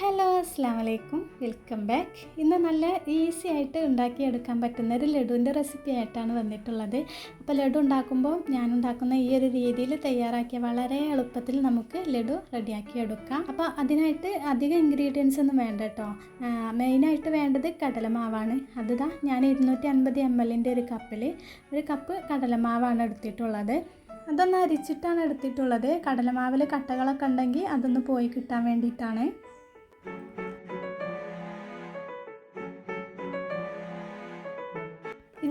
Hello അസ്സാം വലൈക്കും welcome back. ഇന്ന് നല്ല ഈസി ആയിട്ട് ഉണ്ടാക്കി എടുക്കാൻ പറ്റുന്ന ഒരു ലഡുവിന്റെ റെസിപ്പി ആയിട്ടാണ് വന്നിട്ടുള്ളത്. അപ്പോൾ ലഡു ഉണ്ടാക്കുമ്പോൾ ഞാൻ ഉണ്ടാക്കുന്ന ഈ ഒരു രീതിയിൽ തയ്യാറാക്കിയ വളരെ എളുപ്പത്തിൽ നമുക്ക് ലഡു റെഡിയാക്കി എടുക്കാം അപ്പോൾ അതിനായിട്ട് അധികം ഇൻഗ്രീഡിയൻസ് ഒന്നും വേണ്ട കേട്ടോ. മെയിനായിട്ട് വേണ്ടത് കടലമാവാണ്. അതിതാ ഞാൻ ഇരുന്നൂറ്റി അൻപത് എം എല്ലിന്റെ ഒരു കപ്പിൽ ഒരു കപ്പ് കടലമാവാണ് എടുത്തിട്ടുള്ളത്. അതൊന്ന് അരിച്ചിട്ടാണ് എടുത്തിട്ടുള്ളത്. കടലമാവിൽ കട്ടകളൊക്കെ ഉണ്ടെങ്കിൽ അതൊന്ന് പോയി കിട്ടാൻ വേണ്ടിയിട്ടാണ്.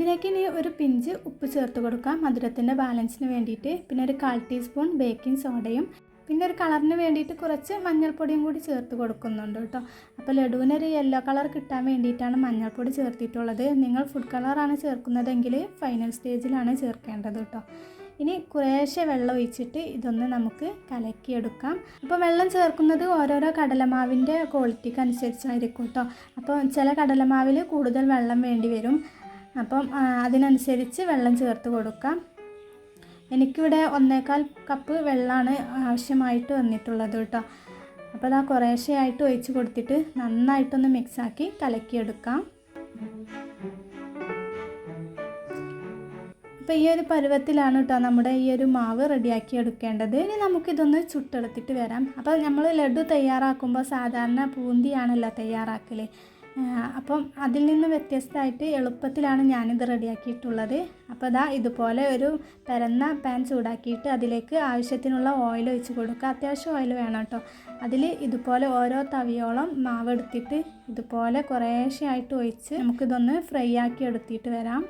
ഇതിലേക്ക് ഇനി ഒരു പിഞ്ച് ഉപ്പ് ചേർത്ത് കൊടുക്കാം. മധുരത്തിന്റെ ബാലൻസിന് വേണ്ടിയിട്ട്. പിന്നെ ഒരു കാൽ ടീസ്പൂൺ ബേക്കിംഗ് സോഡയും പിന്നെ ഒരു കളറിന് വേണ്ടിയിട്ട് കുറച്ച് മഞ്ഞൾപ്പൊടിയും കൂടി ചേർത്ത് കൊടുക്കുന്നുണ്ട് കേട്ടോ. അപ്പോൾ ലഡുവിന് ഒരു യെല്ലോ കളർ കിട്ടാൻ വേണ്ടിയിട്ടാണ് മഞ്ഞൾപ്പൊടി ചേർത്തിട്ടുള്ളത്. നിങ്ങൾ ഫുഡ് കളറാണ് ചേർക്കുന്നതെങ്കിൽ ഫൈനൽ സ്റ്റേജിലാണ് ചേർക്കേണ്ടത് കേട്ടോ. ഇനി കുറേശ്ശെ വെള്ളം ഒഴിച്ചിട്ട് ഇതൊന്ന് നമുക്ക് കലക്കിയെടുക്കാം. അപ്പോൾ വെള്ളം ചേർക്കുന്നത് ഓരോരോ കടലമാവിന്റെ ക്വാളിറ്റിക്ക് അനുസരിച്ചായിരിക്കും കേട്ടോ. അപ്പോൾ ചില കടലമാവിൽ കൂടുതൽ വെള്ളം വേണ്ടി വരും. അപ്പം അതിനനുസരിച്ച് വെള്ളം ചേർത്ത് കൊടുക്കാം. എനിക്കിവിടെ ഒന്നേകാൽ കപ്പ് വെള്ളമാണ് ആവശ്യമായിട്ട് വന്നിട്ടുള്ളത് കേട്ടോ. അപ്പോൾ അതാ കുറേശ്ശെ ആയിട്ട് ഒഴിച്ച് കൊടുത്തിട്ട് നന്നായിട്ടൊന്ന് മിക്സാക്കി കലക്കിയെടുക്കാം. അപ്പോൾ ഈ ഒരു പരുവത്തിലാണ് കേട്ടോ നമ്മുടെ ഈ ഒരു മാവ് റെഡിയാക്കി എടുക്കേണ്ടത്. ഇനി നമുക്കിതൊന്ന് ചുട്ടെടുത്തിട്ട് വരാം. അപ്പോൾ നമ്മൾ ലഡു തയ്യാറാക്കുമ്പോൾ സാധാരണ പൂന്തിയാണല്ലോ തയ്യാറാക്കൽ അപ്പം അതിൽ നിന്ന് വ്യത്യസ്തമായിട്ട് എളുപ്പത്തിലാണ് ഞാനിത് റെഡിയാക്കിയിട്ടുള്ളത്. അപ്പോൾ ഇതാ ഇതുപോലെ ഒരു പരന്ന പാൻ ചൂടാക്കിയിട്ട് അതിലേക്ക് ആവശ്യത്തിനുള്ള ഓയിൽ ഒഴിച്ച് കൊടുക്കുക. അത്യാവശ്യം ഓയിൽ വേണം കേട്ടോ. അതിൽ ഇതുപോലെ ഓരോ തവിയോളം മാവെടുത്തിട്ട് ഇതുപോലെ കുറേശ്ശെ ആയിട്ട് ഒഴിച്ച് നമുക്കിതൊന്ന് ഫ്രൈ ആക്കി എടുത്തിട്ട് വരാം.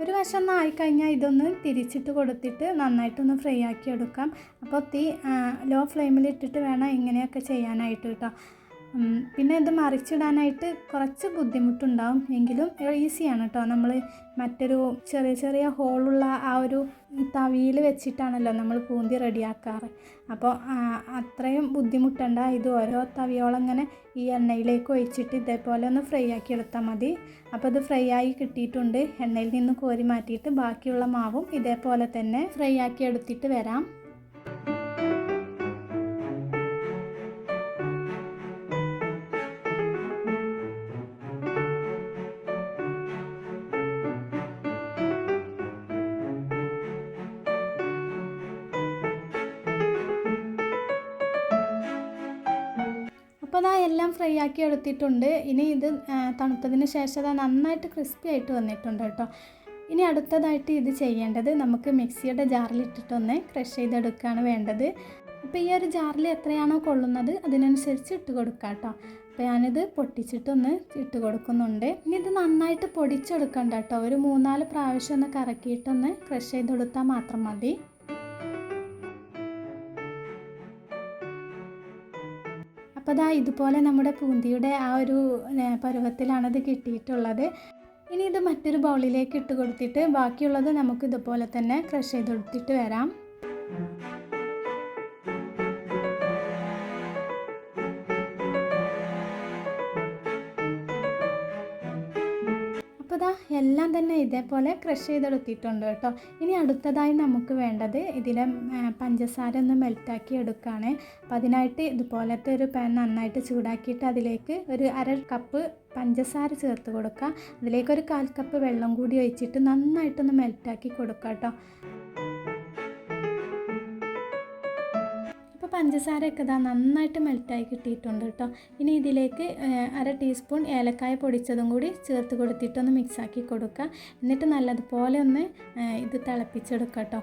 ഒരു വശം ഒന്ന് ആയിക്കഴിഞ്ഞാൽ ഇതൊന്ന് തിരിച്ചിട്ട് കൊടുത്തിട്ട് നന്നായിട്ടൊന്ന് ഫ്രൈ ആക്കി എടുക്കാം അപ്പോൾ തീ ലോ ഫ്ലെയിമിൽ ഇട്ടിട്ട് വേണം ഇങ്ങനെയൊക്കെ ചെയ്യാനായിട്ട് കേട്ടോ. പിന്നെ ഇത് മറിച്ചിടാനായിട്ട് കുറച്ച് ബുദ്ധിമുട്ടുണ്ടാവും എങ്കിലും ഈസിയാണ് കേട്ടോ നമ്മൾ മറ്റൊരു ചെറിയ ചെറിയ ഹോളുള്ള ആ ഒരു തവിയിൽ വെച്ചിട്ടാണല്ലോ നമ്മൾ പൂന്തി റെഡിയാക്കാറ്. അപ്പോൾ അത്രയും ബുദ്ധിമുട്ടണ്ട. ഇത് ഓരോ തവിയോളം ഇങ്ങനെ ഈ എണ്ണയിലേക്ക് ഒഴിച്ചിട്ട് ഇതേപോലെ ഒന്ന് ഫ്രൈ ആക്കി എടുത്താൽ മതി. അപ്പോൾ ഇത് ഫ്രൈ ആയി കിട്ടിയിട്ടുണ്ട്. എണ്ണയിൽ നിന്ന് കോരി മാറ്റിയിട്ട് ബാക്കിയുള്ള മാവും ഇതേപോലെ തന്നെ ഫ്രൈ ആക്കി എടുത്തിട്ട് വരാം. അപ്പോൾ എല്ലാം ഫ്രൈ ആക്കി എടുത്തിട്ടുണ്ട്. ഇനി ഇത് തണുത്തതിന് ശേഷം അത് നന്നായിട്ട് ക്രിസ്പി ആയിട്ട് വന്നിട്ടുണ്ട് കേട്ടോ. ഇനി അടുത്തതായിട്ട് ഇത് ചെയ്യേണ്ടത് നമുക്ക് മിക്സിയുടെ ജാറിലിട്ടിട്ടൊന്ന് ക്രഷ് ചെയ്തെടുക്കുകയാണ് വേണ്ടത്. അപ്പോൾ ഈ ഒരു ജാറിൽ എത്രയാണോ കൊള്ളുന്നത് അതിനനുസരിച്ച് ഇട്ട് കൊടുക്കുക കേട്ടോ. അപ്പോൾ ഞാനിത് പൊട്ടിച്ചിട്ടൊന്ന് ഇട്ട് കൊടുക്കുന്നുണ്ട്. ഇനി ഇത് നന്നായിട്ട് പൊടിച്ചെടുക്കണ്ട കേട്ടോ. ഒരു മൂന്നാൽ പ്രാവശ്യം ഒന്ന് കറക്കിയിട്ടൊന്ന് ക്രഷ് ചെയ്തെടുത്താൽ മാത്രം മതി. അപ്പോൾ അതാ ഇതുപോലെ നമ്മുടെ പൂന്തിയുടെ ആ ഒരു പരുവത്തിലാണത് കിട്ടിയിട്ടുള്ളത്. ഇനി ഇത് മറ്റൊരു ബൗളിലേക്ക് ഇട്ട് കൊടുത്തിട്ട് ബാക്കിയുള്ളത് നമുക്ക് ഇതുപോലെ തന്നെ ക്രഷ് ചെയ്ത് കൊടുത്തിട്ട് വരാം. ഇതാ എല്ലാം തന്നെ ഇതേപോലെ ക്രഷ് ചെയ്തെടുത്തിട്ടുണ്ട് കേട്ടോ. ഇനി അടുത്തതായി നമുക്ക് വേണ്ടത് ഇതിലെ പഞ്ചസാര ഒന്ന് മെൽറ്റാക്കി എടുക്കുകയാണ്. അപ്പം അതിനായിട്ട് ഇതുപോലത്തെ ഒരു പാൻ നന്നായിട്ട് ചൂടാക്കിയിട്ട് അതിലേക്ക് ഒരു അര കപ്പ് പഞ്ചസാര ചേർത്ത് കൊടുക്കുക. അതിലേക്ക് ഒരു കാൽ കപ്പ് വെള്ളം കൂടി ഒഴിച്ചിട്ട് നന്നായിട്ടൊന്ന് മെൽറ്റാക്കി കൊടുക്കുക കേട്ടോ. പഞ്ചസാരയൊക്കെ ഇതാ നന്നായിട്ട് മെൽറ്റായി കിട്ടിയിട്ടുണ്ട് കേട്ടോ. ഇനി ഇതിലേക്ക് അര ടീസ്പൂൺ ഏലക്കായ പൊടിച്ചതും കൂടി ചേർത്ത് കൊടുത്തിട്ടൊന്ന് മിക്സാക്കി കൊടുക്കുക. എന്നിട്ട് നല്ലതുപോലെ ഒന്ന് ഇത് തിളപ്പിച്ചെടുക്കുക കേട്ടോ.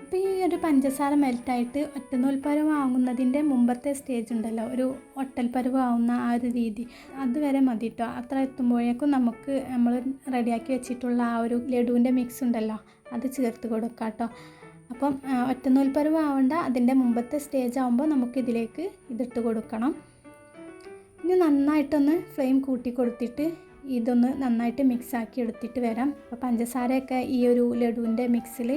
അപ്പോൾ ഈ ഒരു പഞ്ചസാര മെൽറ്റായിട്ട് ഒറ്റനൂൽപ്പരവ് ആവുന്നതിന്റെ മുമ്പത്തെ സ്റ്റേജ് ഉണ്ടല്ലോ ഒരു ഒട്ടൽപ്പരവ് ആവുന്ന ആ ഒരു രീതി അതുവരെ മതി കേട്ടോ. അത്ര എത്തുമ്പോഴേക്കും നമുക്ക് നമ്മൾ റെഡിയാക്കി വെച്ചിട്ടുള്ള ആ ഒരു ലഡുവിന്റെ മിക്സ് ഉണ്ടല്ലോ അത് ചേർത്ത് കൊടുക്കാം കേട്ടോ. അപ്പം ഒറ്റനൂൽപ്പരുവ് ആവേണ്ട അതിന്റെ മുമ്പത്തെ സ്റ്റേജ് ആകുമ്പോൾ നമുക്കിതിലേക്ക് ഇതിട്ട് കൊടുക്കണം. ഇനി നന്നായിട്ടൊന്ന് ഫ്ലെയിം കൂട്ടി കൊടുത്തിട്ട് ഇതൊന്ന് നന്നായിട്ട് മിക്സ് ആക്കി എടുത്തിട്ട് വരാം. അപ്പോൾ പഞ്ചസാരയൊക്കെ ഈ ഒരു ലഡുവിന്റെ മിക്സിൽ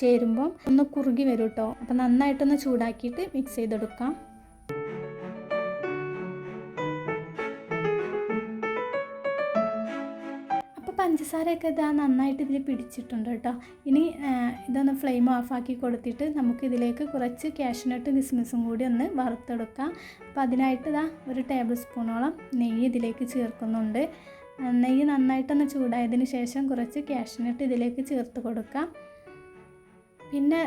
ചേരുമ്പം ഒന്ന് കുറുകി വരും കേട്ടോ അപ്പോൾ നന്നായിട്ടൊന്ന് ചൂടാക്കിയിട്ട് മിക്സ് ചെയ്തെടുക്കാം. പഞ്ചസാരയൊക്കെ ഇതാ നന്നായിട്ട് ഇതിൽ പിടിച്ചിട്ടുണ്ട് കേട്ടോ. ഇനി ഇതൊന്ന് ഫ്ലെയിം ഓഫാക്കി കൊടുത്തിട്ട് നമുക്ക് ഇതിലേക്ക് കുറച്ച് കാഷ്നട്ട് കിസ്മിസും കൂടി ഒന്ന് വറുത്തെടുക്കാം. അപ്പോൾ അതിനായിട്ട് ഇതാ ഒരു ടേബിൾ സ്പൂണോളം നെയ്യ് ഇതിലേക്ക് ചേർക്കുന്നുണ്ട്. നെയ്യ് നന്നായിട്ടൊന്ന് ചൂടായതിന് ശേഷം കുറച്ച് കാഷ്നട്ട് ഇതിലേക്ക് ചേർത്ത് കൊടുക്കാം. പിന്നെ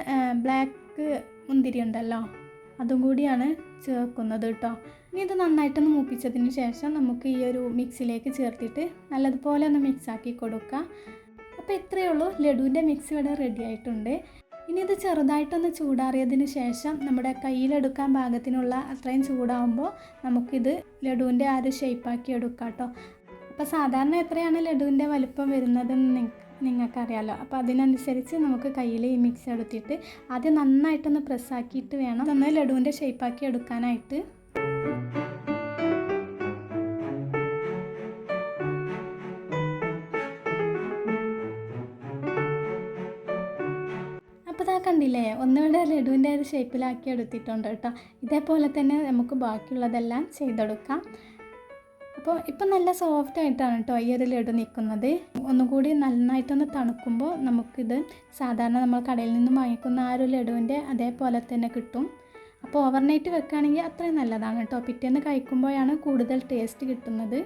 ബ്ലാക്ക് മുന്തിരി ഉണ്ടല്ലോ അതും കൂടിയാണ് ചേർക്കുന്നത് കേട്ടോ. ഇനി ഇത് നന്നായിട്ടൊന്ന് മൂപ്പിച്ചതിന് ശേഷം നമുക്ക് ഈ ഒരു മിക്സിലേക്ക് ചേർത്തിട്ട് നല്ലതുപോലെ ഒന്ന് മിക്സ് ആക്കി കൊടുക്കാം അപ്പോൾ ഇത്രയേ ഉള്ളൂ. ലഡുവിന്റെ മിക്സ് ഇവിടെ റെഡി ആയിട്ടുണ്ട്. ഇനി ഇത് ചെറുതായിട്ടൊന്ന് ചൂടാറിയതിന് ശേഷം നമ്മുടെ കയ്യിലെടുക്കാൻ പാകത്തിനുള്ള അത്രയും ചൂടാവുമ്പോൾ നമുക്കിത് ലഡുവിന്റെ ആ ഒരു ഷേപ്പാക്കി എടുക്കാം കേട്ടോ. അപ്പോൾ സാധാരണ എത്രയാണ് ലഡുവിന്റെ വലിപ്പം വരുന്നതെന്ന് നിങ്ങ- നിങ്ങൾക്കറിയാലോ. അപ്പോൾ അതിനനുസരിച്ച് നമുക്ക് കയ്യിൽ ഈ മിക്സ് എടുത്തിട്ട് ആദ്യം നന്നായിട്ടൊന്ന് പ്രസ്സാക്കിയിട്ട് വേണം ഒന്ന് ലഡുവിന്റെ ഷേപ്പാക്കി എടുക്കാനായിട്ട്. ഇതാ കണ്ടില്ലേ? ഒന്നുകൂടെ ലഡുവിന്റെ ഒരു ഷേപ്പിലാക്കി എടുത്തിട്ടുണ്ട് കേട്ടോ. ഇതേപോലെ തന്നെ നമുക്ക് ബാക്കിയുള്ളതെല്ലാം ചെയ്തെടുക്കാം. അപ്പോൾ ഇപ്പം നല്ല സോഫ്റ്റ് ആയിട്ടാണ് കേട്ടോ ഈ ഒരു ലഡു നിൽക്കുന്നത്. ഒന്നുകൂടി നന്നായിട്ടൊന്ന് തണുക്കുമ്പോൾ നമുക്കിത് സാധാരണ നമ്മൾ കടയിൽ നിന്ന് വാങ്ങിക്കുന്ന ആ ഒരു ലഡുവിന്റെ അതേപോലെ തന്നെ കിട്ടും. അപ്പോൾ ഓവർനൈറ്റ് വെക്കുകയാണെങ്കിൽ അത്രയും നല്ലതാണ് കേട്ടോ. പിറ്റേന്ന് കഴിക്കുമ്പോഴാണ് കൂടുതൽ ടേസ്റ്റ് കിട്ടുന്നത്.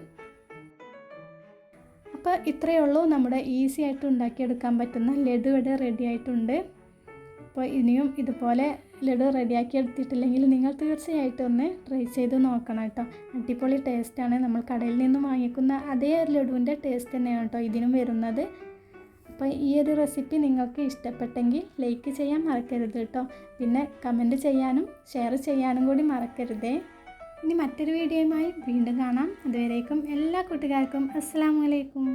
അപ്പോൾ ഇത്രയേ ഉള്ളൂ. നമ്മുടെ ഈസി ആയിട്ട് ഉണ്ടാക്കിയെടുക്കാൻ പറ്റുന്ന ലഡു ഇവിടെ റെഡി ആയിട്ടുണ്ട്. അപ്പോൾ ഇനിയും ഇതുപോലെ ലഡു റെഡിയാക്കി എടുത്തിട്ടില്ലെങ്കിൽ നിങ്ങൾ തീർച്ചയായിട്ടും ഒന്ന് ട്രൈ ചെയ്ത് നോക്കണം കേട്ടോ. അടിപൊളി ടേസ്റ്റാണ് നമ്മൾ കടയിൽ നിന്ന് വാങ്ങിക്കുന്ന അതേ ലഡുവിന്റെ ടേസ്റ്റ് തന്നെയാണ് കേട്ടോ ഇതിനും വരുന്നത്. അപ്പോൾ ഈ ഒരു റെസിപ്പി നിങ്ങൾക്ക് ഇഷ്ടപ്പെട്ടെങ്കിൽ ലൈക്ക് ചെയ്യാൻ മറക്കരുത് കേട്ടോ. പിന്നെ കമന്റ് ചെയ്യാനും ഷെയർ ചെയ്യാനും കൂടി മറക്കരുതേ. ഇനി മറ്റൊരു വീഡിയോയുമായി വീണ്ടും കാണാം. അതുവരേക്കും എല്ലാ കൂട്ടുകാർക്കും അസ്സാം വലൈക്കും